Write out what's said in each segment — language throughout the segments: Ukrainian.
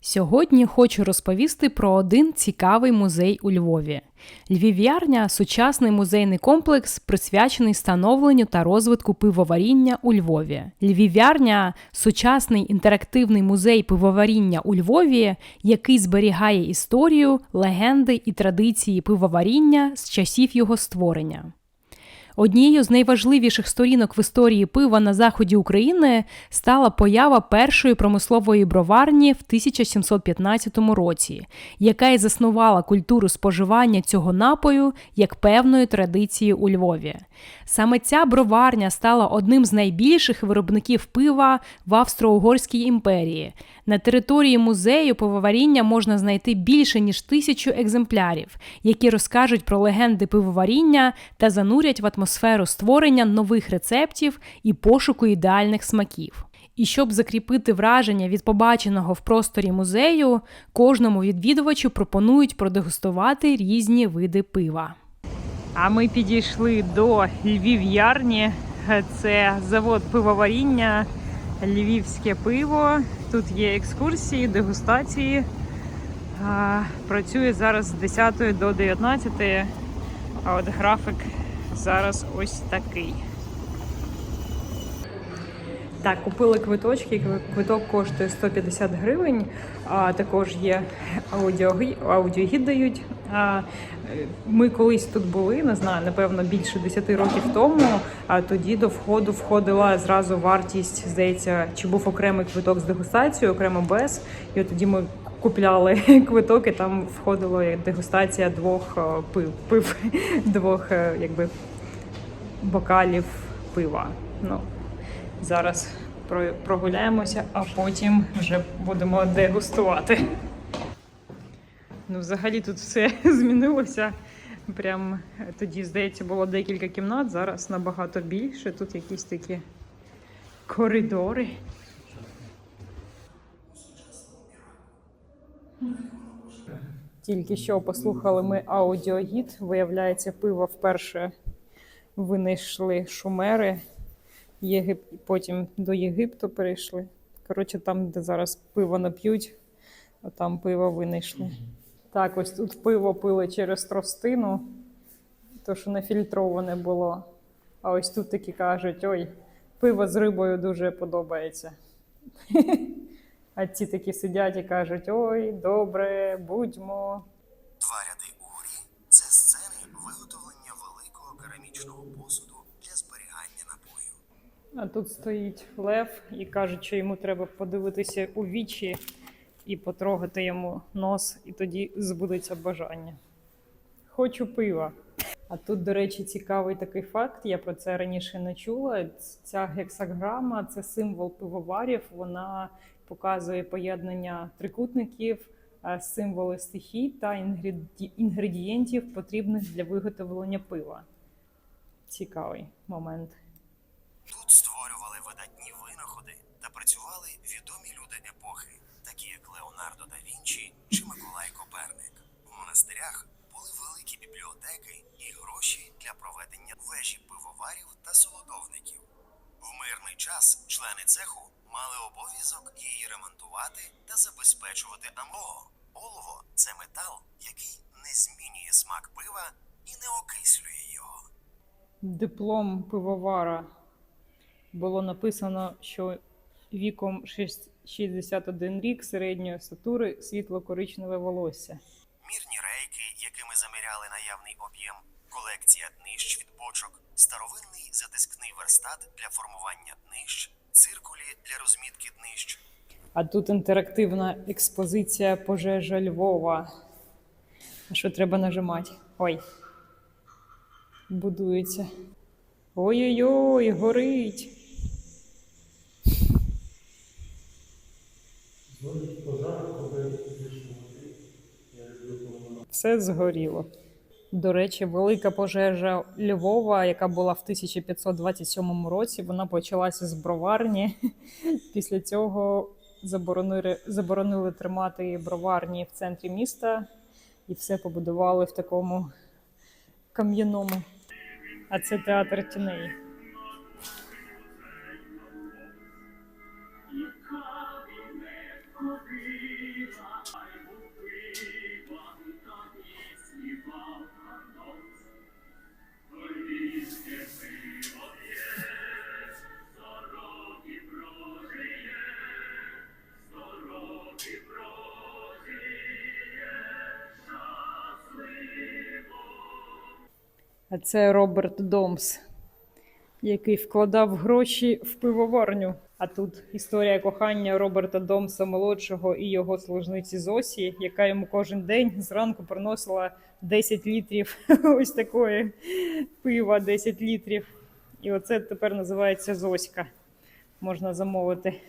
Сьогодні хочу розповісти про один цікавий музей у Львові. Львів'ярня сучасний музейний комплекс, присвячений становленню та розвитку пивоваріння у Львові. Львів'ярня сучасний інтерактивний музей пивоваріння у Львові, який зберігає історію, легенди і традиції пивоваріння з часів його створення. Однією з найважливіших сторінок в історії пива на заході України стала поява першої промислової броварні в 1715 році, яка й заснувала культуру споживання цього напою як певної традиції у Львові. Саме ця броварня стала одним з найбільших виробників пива в Австро-Угорській імперії. На території музею пивоваріння можна знайти більше ніж тисячу екземплярів, які розкажуть про легенди пивоваріння та занурять в атмосферу створення нових рецептів і пошуку ідеальних смаків. І щоб закріпити враження від побаченого в просторі музею, кожному відвідувачу пропонують продегустувати різні види пива. А ми підійшли до Львів'ярні. Це завод пивоваріння, львівське пиво. Тут є екскурсії, дегустації. Працює зараз з 10 до 19, а от графік зараз ось такий. Так, купили квиточки. Квиток коштує 150 гривень. А також є аудіогі- аудіогід дають. А, Ми колись тут були, не знаю, напевно, більше 10 років тому. А тоді до входу входила зразу вартість, здається, чи був окремий квиток з дегустацією, окремо без. І от тоді ми купляли квиток, і там входила дегустація двох е, пив, пив двох е, якби бокалів пива. Ну, зараз прогуляємося, а потім вже будемо дегустувати. Ну, взагалі тут все змінилося. Прям тоді, здається, було декілька кімнат, зараз набагато більше. Тут якісь такі коридори. Тільки що послухали ми аудіогід. Виявляється, пиво вперше винайшли шумери. Єгип... Потім до Єгипту перейшли. Коротше, там, де зараз пиво не п'ють, а там пиво винайшли. Так, ось тут пиво пили через тростину, то що не фільтроване було. А ось тут такі кажуть: ой, пиво з рибою дуже подобається. А ці такі сидять і кажуть: ой, добре, будьмо. А тут стоїть лев і кажуть, що йому треба подивитися у вічі і потрогати йому нос, і тоді збудеться бажання. Хочу пива. А тут, до речі, цікавий такий факт. Я про це раніше не чула. Ця гексаграма це символ пивоварів. Вона показує поєднання трикутників, е, символи стихій та інгреді- інгредієнтів, потрібних для виготовлення пива. Цікавий момент. Тут монастирях були великі бібліотеки і гроші для проведення вежі пивоварів та солодовників. В мирний час члени цеху мали обов'язок її ремонтувати та забезпечувати амлого. Олово це метал, який не змінює смак пива і не окислює його. диплом пивовара було написано, що віком шість- 61 рік середньої статури світло-коричневе волосся. Мірні рейки, якими заміряли наявний об'єм, колекція днищ від бочок, старовинний затискний верстат для формування днищ, циркулі для розмітки днищ, А тут інтерактивна експозиція пожежа Львова. А що треба нажимати? Ой. Будується. Ой-ой-ой, горить. Все згоріло. До речі, велика пожежа Львова, яка була в 1527 році, вона почалася з броварні. Після цього заборонили, заборонили тримати броварні в центрі міста і все побудували в такому кам'яному. А це театр тіней. Це Роберт Домс, який вкладав гроші в пивоварню. А тут історія кохання Роберта Домса молодшого і його служниці Зосі, яка йому кожен день зранку приносила 10 літрів ось такої пива, 10 літрів. І оце тепер називається Зоська. Можна замовити.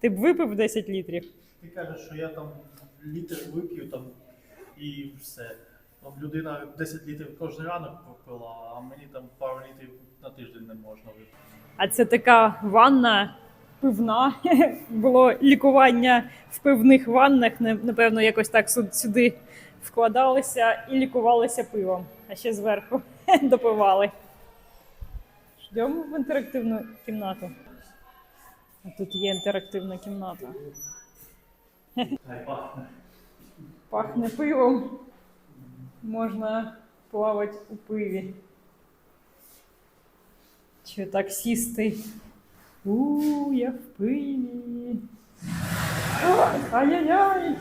Ти б випив 10 літрів? Ти кажеш, що я там літр вип'ю там і все. Там людина 10 літрів кожен ранок попила, а мені там пару літрів на тиждень не можна випити. А це така ванна пивна. Було лікування в пивних ваннах. Напевно, якось так сюди вкладалися і лікувалися пивом. А ще зверху допивали. Йдемо в інтерактивну кімнату. А тут є інтерактивна кімната. Хай пахне. Пахне пивом. Можна плавати у пиві. Чи так сісти? У, я в пиві. Ой, Ай-яй-яй!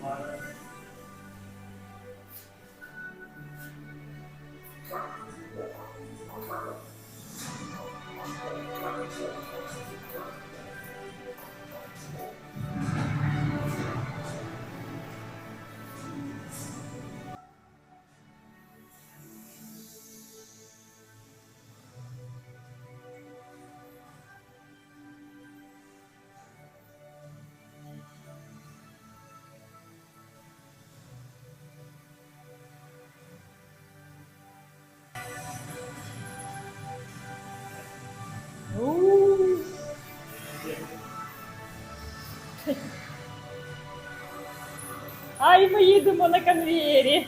Хай Ай, ми їдемо на конвеєрі.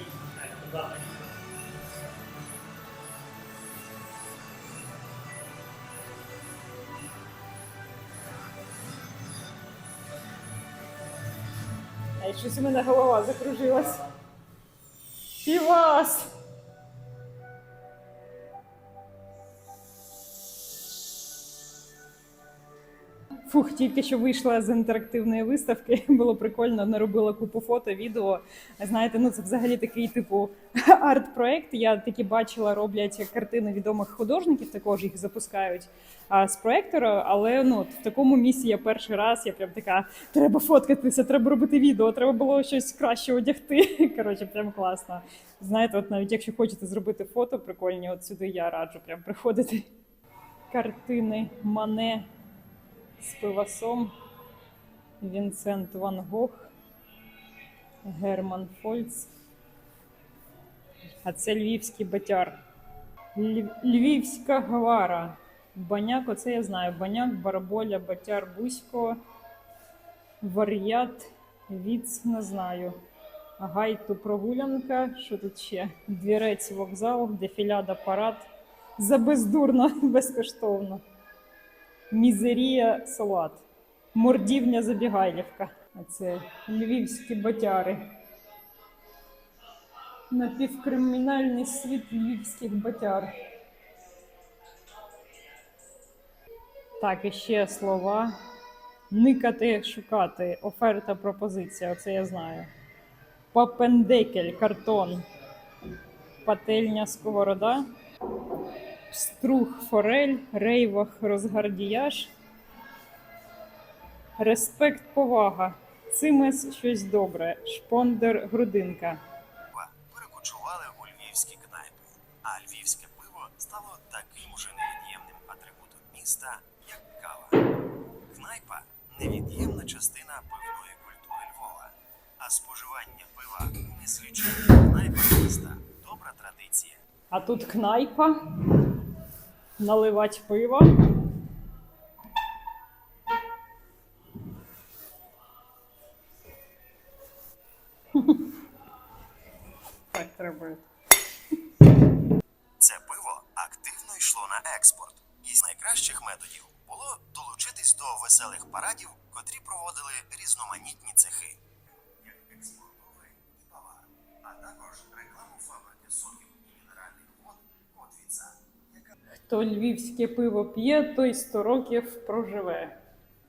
Щось у мене голова закружилась. Півас! Фух, тільки що вийшла з інтерактивної виставки. Було прикольно, наробила купу фото, відео. Знаєте, ну це взагалі такий типу арт-проект. Я такі бачила, роблять картини відомих художників, також їх запускають а, з проектора. Але ну в такому місці я перший раз. Я прям така: треба фоткатися, треба робити відео, треба було щось краще одягти. Коротше, прям класно. Знаєте, от навіть якщо хочете зробити фото прикольні, от сюди я раджу прям приходити. Картини Мане з пивасом Вінсент Ван Гог, Герман Фольц. А це львівський батяр. Льв- Львівська гвара. Баняк, оце я знаю. Баняк, Бараболя, Батяр, Бусько, Вар'ят, Віц, не знаю. Гайту прогулянка. Що тут ще? Двірець вокзал, дефіляда парад. За бездурно, безкоштовно. Мізерія салат. Мордівня забігайлівка. А це львівські батяри. Напівкримінальний світ львівських батяр. Так, і ще слова. Никати, шукати. Оферта, пропозиція. Оце я знаю. Папендекель, картон. Пательня, сковорода. Струх форель, рейвах розгардіяж. Респект, повага. Цимес щось добре. Шпондер, грудинка. перекочували у львівські кнайпи, а львівське пиво стало таким уже невід'ємним атрибутом міста, як кава. Кнайпа невід'ємна частина пивної культури Львова, а споживання пива у кнайпах міста добра традиція. А тут кнайпа. Наливать пиво. Так треба. Це пиво активно йшло на експорт. І з найкращих методів було долучитись до веселих парадів, котрі проводили різноманітні цехи, як експортовий і павар, а також рекламу фабрики соків і мінеральних вод Котвіца, яка Хто львівське пиво п'є, той 100 років проживе.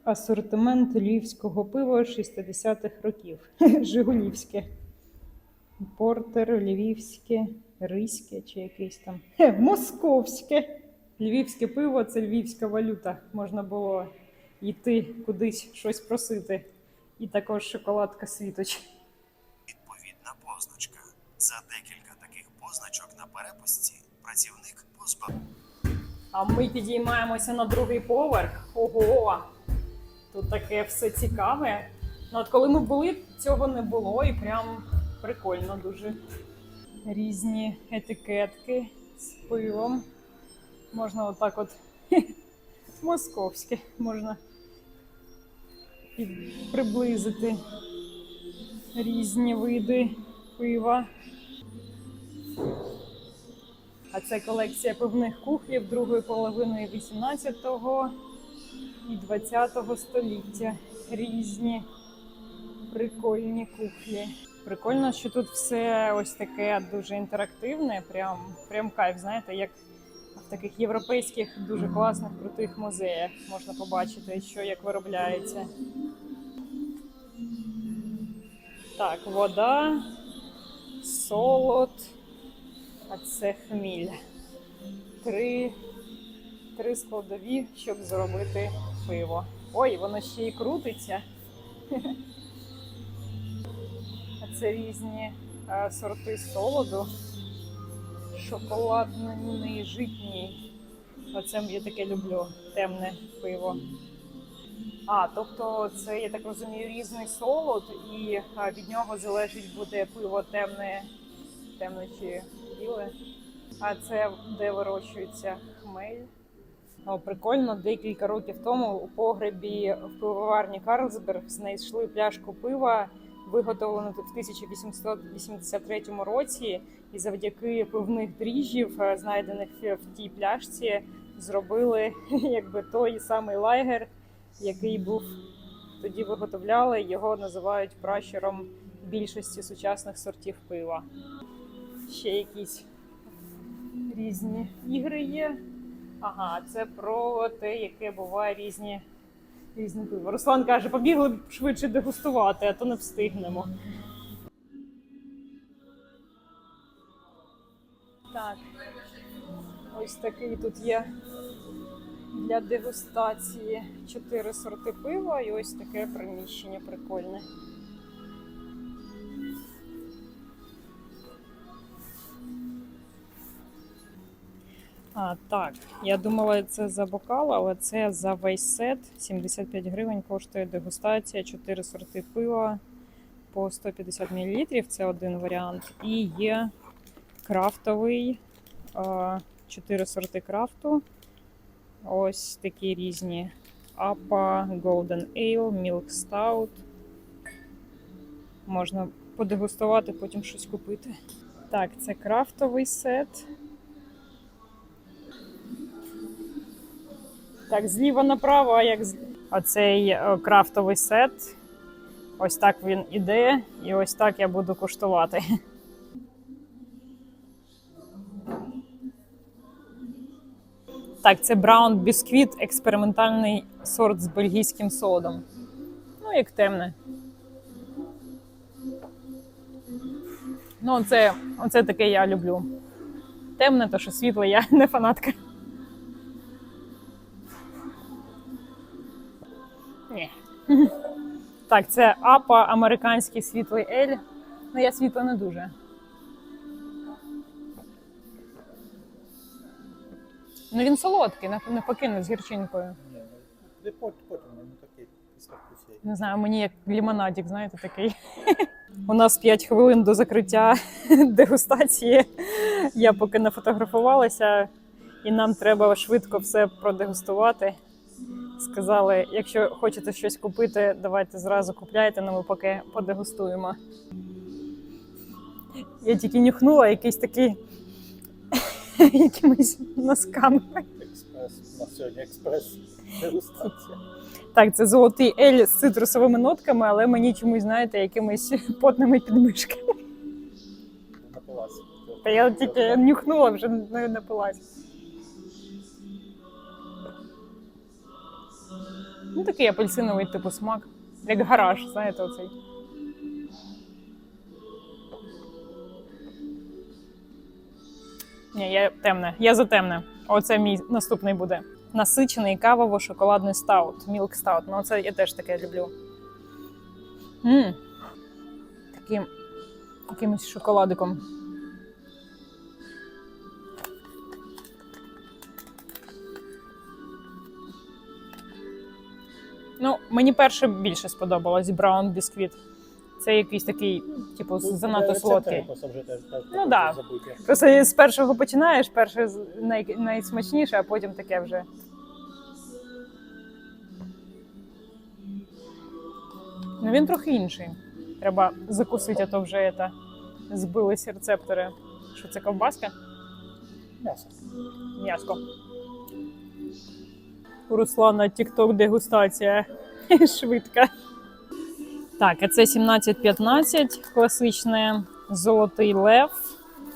Асортимент львівського пива 60-х років. Жигулівське. Портер, львівське, риське чи якесь там. Московське. Львівське пиво це львівська валюта. Можна було йти кудись щось просити. І також шоколадка світоч. Відповідна позначка. За декілька таких позначок на перепусці працівник позбав. А ми підіймаємося на другий поверх. Ого! Тут таке все цікаве. Ну, от коли ми були, цього не було, і прям прикольно дуже. Різні етикетки з пивом. Можна отак от московське можна приблизити різні види пива. А це колекція пивних кухлів другої половини 18-го і 20-го століття. Різні прикольні кухлі. Прикольно, що тут все ось таке дуже інтерактивне, прям, прям кайф, знаєте, як в таких європейських дуже класних крутих музеях можна побачити, що як виробляється. Так, вода, солод, а це хміль. Три, три складові, щоб зробити пиво. Ой, воно ще й крутиться. А це різні сорти солоду. Шоколадний, житній. Оце я таке люблю, темне пиво. А, тобто це, я так розумію, різний солод, і від нього залежить буде пиво темне, темне чи біле. А це де вирощується хмель. О, прикольно, декілька років тому у погребі в пивоварні Карлсберг знайшли пляшку пива, виготовлену в 1883 році, і завдяки пивних дріжджів, е, знайдених в тій пляшці, зробили якби той самий лагер, який був тоді виготовляли. Його називають пращуром більшості сучасних сортів пива. Ще якісь різні ігри є. Ага, це про те, яке буває різні, різні пиво. Руслан каже, побігли б швидше дегустувати, а то не встигнемо. Так, ось такий тут є для дегустації чотири сорти пива і ось таке приміщення прикольне. А, так, я думала, це за бокал, але це за весь сет. 75 гривень коштує дегустація, 4 сорти пива по 150 мл. Це один варіант. І є крафтовий, 4 сорти крафту. Ось такі різні. Апа, Golden Ale, Milk Stout. Можна подегустувати, потім щось купити. Так, це крафтовий сет. Так, зліва направо, як оцей е, крафтовий сет. Ось так він іде, і ось так я буду куштувати. Так, це Браун бісквіт, експериментальний сорт з бельгійським содом. Ну, як темне. Ну, оце, оце таке я люблю. Темне, то що світле, я не фанатка. Так, це апа, американський світлий ель. Ну, я світло не дуже. Ну він солодкий, не з гірчинкою. Ні, ну, потім, ну такий. Не знаю, мені як лімонадік, знаєте, такий. У нас 5 хвилин до закриття дегустації. Я поки не фотографувалася, і нам треба швидко все продегустувати. Сказали, якщо хочете щось купити, давайте зразу купляйте, але ми поки подегустуємо. Я тільки нюхнула якийсь такий якимись носками. Експрес. У нас сьогодні експрес дегустація. Так, це золотий ель з цитрусовими нотками, але мені чомусь, знаєте, якимись потними підмишками. Напилася. Та я тільки нюхнула, вже не напилась. Ну, такий апельсиновий типу смак. Як гараж, знаєте, оцей. Ні, я темне. Я за темне. Оце мій наступний буде. Насичений кавово-шоколадний стаут. Мілк стаут. Ну, це я теж таке люблю. Мм. Таким якимось шоколадиком. Ну, мені перше більше сподобалось Браун бісквіт. Це якийсь такий, типу, занадто солодкий. Ну, да. Просто з першого починаєш, перше най, найсмачніше, а потім таке вже. Ну він трохи інший. Треба закусити, а то вже это, збились рецептори. Що це ковбаска? М'ясо. М'яско. У Руслана TikTok дегустація швидка. Так, це 1715, класичне золотий лев,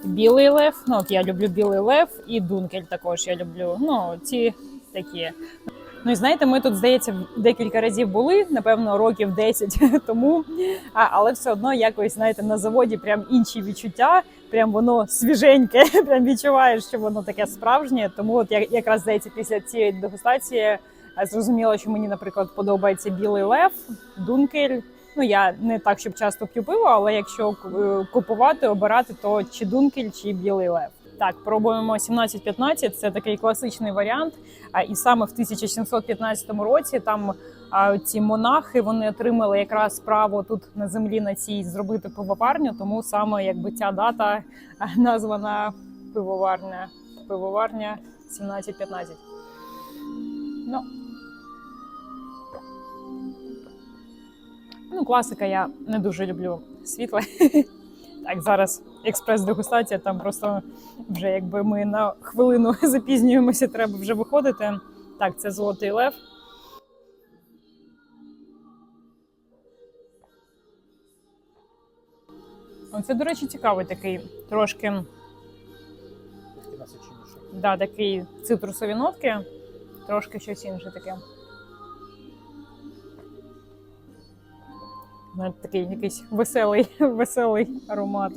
білий лев. Ну, от я люблю білий лев і дункель також я люблю. Ну, ці такі. Ну і знаєте, ми тут, здається, декілька разів були, напевно, років 10 тому. А, але все одно якось, знаєте, на заводі прям інші відчуття, прям воно свіженьке, прям відчуваєш, що воно таке справжнє. Тому от я якраз здається, після цієї дегустації е, зрозуміла, що мені, наприклад, подобається білий лев, дункель. Ну я не так, щоб часто п'ю пиво, але якщо е, купувати, обирати, то чи дункель, чи білий лев. Так, пробуємо 1715, Це такий класичний варіант. А і саме в 1715 році там а, ці монахи вони отримали якраз право тут на землі на цій зробити пивоварню. Тому саме якби ця дата названа пивоварня. Пивоварня 1715. Ну, Ну, класика я не дуже люблю світле. Так, зараз експрес-дегустація, там просто вже якби ми на хвилину запізнюємося, треба вже виходити. Так, це золотий лев. Оце, до речі, цікавий такий трошки да, такий цитрусові нотки, трошки щось інше таке. Ну, Такий якийсь веселий, веселий аромат.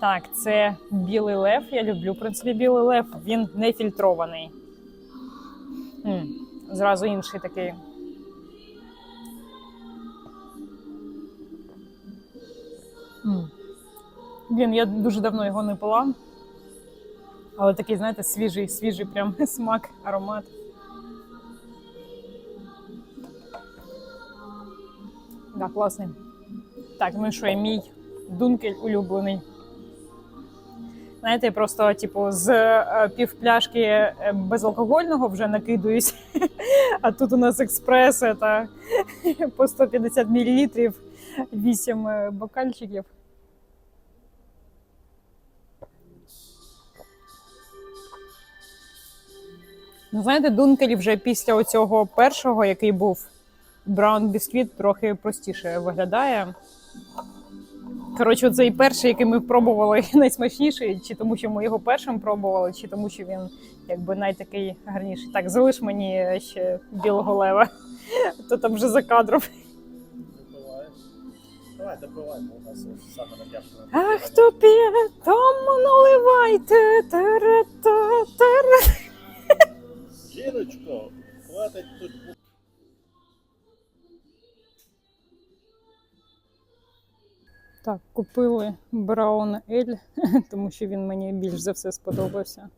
Так, це білий лев. Я люблю, в принципі, білий лев. Він не фільтрований. М, Зразу інший такий. Блін, я дуже давно його не пила. Але такий, знаєте, свіжий, свіжий прям смак, аромат. Да, класний. Так, ну що, мій дункель улюблений. Знаєте, я просто, типу, з е, півпляшки е, безалкогольного вже накидуюсь. А тут у нас експрес та по 150 мл, 8 е, бокальчиків. Ну, знаєте, дункель вже після оцього першого, який був Браун бісквіт, трохи простіше виглядає. Коротше, цей перший, який ми пробували, найсмачніший, чи тому, що ми його першим пробували, чи тому, що він якби найтакий гарніший. Так, залиш мені ще білого лева, то там вже за кадром. Давай, допивай, бо у нас саме натяжко. А хто п'є, тому наливайте. Тара-та-тара. Жіночко, хватить тут. Так, купили Браун Ель, тому що він мені більш за все сподобався.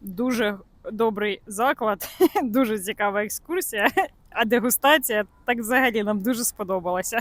Дуже добрий заклад, дуже цікава екскурсія, а дегустація так взагалі нам дуже сподобалася.